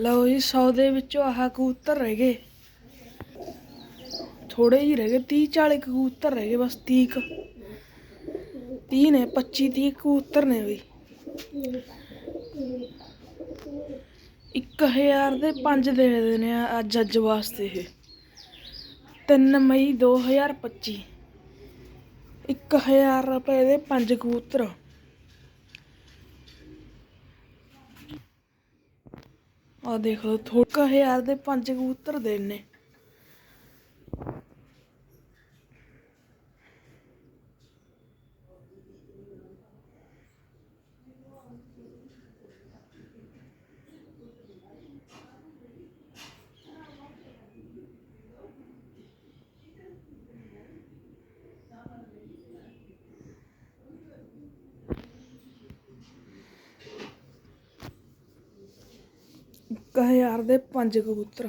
ਲਓ ਜੀ 100 ਦੇ ਵਿੱਚੋਂ ਆਹ ਕਬੂਤਰ ਰਹਿ ਗਏ। ਥੋੜੇ ਹੀ ਰਹਿ ਗਏ 30 40 ਕਬੂਤਰ ਰਹਿ ਗਏ, ਬਸ 30 ਕੁ। 30 ਨੇ 25 30 ਕਬੂਤਰ ਨੇ ਬਈ। 1000 ਦੇ 5 ਦੇ ਦੇਣੇ ਆ, ਅੱਜ ਅੱਜ ਵਾਸਤੇ ਇਹ। 3 ਮਈ 2025 1000 ਰੁਪਏ ਦੇ 5 ਕਬੂਤਰ। ਆ ਦੇਖ ਲਓ ਥੋੜਾ ਹਜ਼ਾਰ ਦੇ ਪੰਜ ਕਬੂਤਰ ਦੇਣੇ ਇੱਕ ਹਜ਼ਾਰ ਦੇ ਪੰਜ ਕਬੂਤਰ।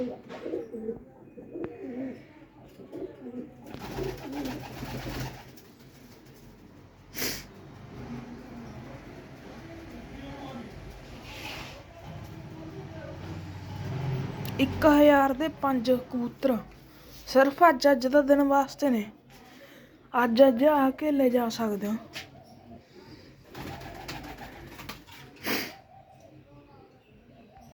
ਇੱਕ ਹਜ਼ਾਰ ਦੇ 5 ਕਬੂਤਰ। ਸਿਰਫ ਅੱਜ ਅੱਜ ਦਾ ਦਿਨ ਵਾਸਤੇ ਨੇ। ਅੱਜ ਅੱਜ ਆ ਕੇ ਲੈ ਜਾ ਸਕਦੇ ਹੋ।